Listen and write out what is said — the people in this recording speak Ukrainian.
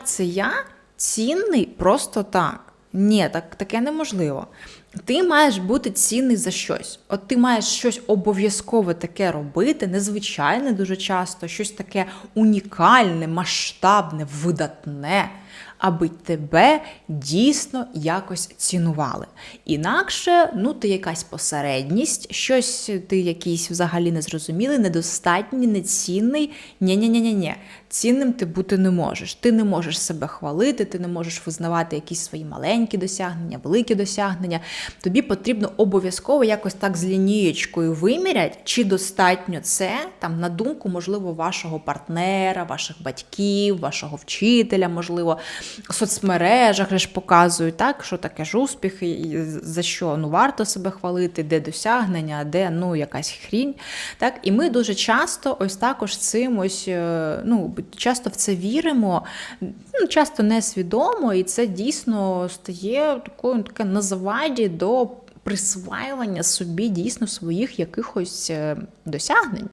як це я цінний просто так. Ні, так, таке неможливо. Ти маєш бути цінний за щось. От ти маєш щось обов'язково таке робити, незвичайне дуже часто, щось таке унікальне, масштабне, видатне, аби тебе дійсно якось цінували. Інакше, ну, ти якась посередність, щось ти якийсь взагалі незрозумілий, недостатній, нецінний. Ні-ні-ні-ні. Цінним ти бути не можеш. Ти не можеш себе хвалити, ти не можеш визнавати якісь свої маленькі досягнення, великі досягнення. Тобі потрібно обов'язково якось так з лінієчкою виміряти, чи достатньо це там на думку, можливо, вашого партнера, ваших батьків, вашого вчителя, можливо, в соцмережах ж показують, так, що таке ж успіх, і за що ну, варто себе хвалити, де досягнення, де ну, якась хрінь. Так? І ми дуже часто ось також цим ось, е, ну, часто в це віримо, ну, часто несвідомо, і це дійсно стає такою таке на заваді до присваювання собі дійсно своїх якихось е, досягнень.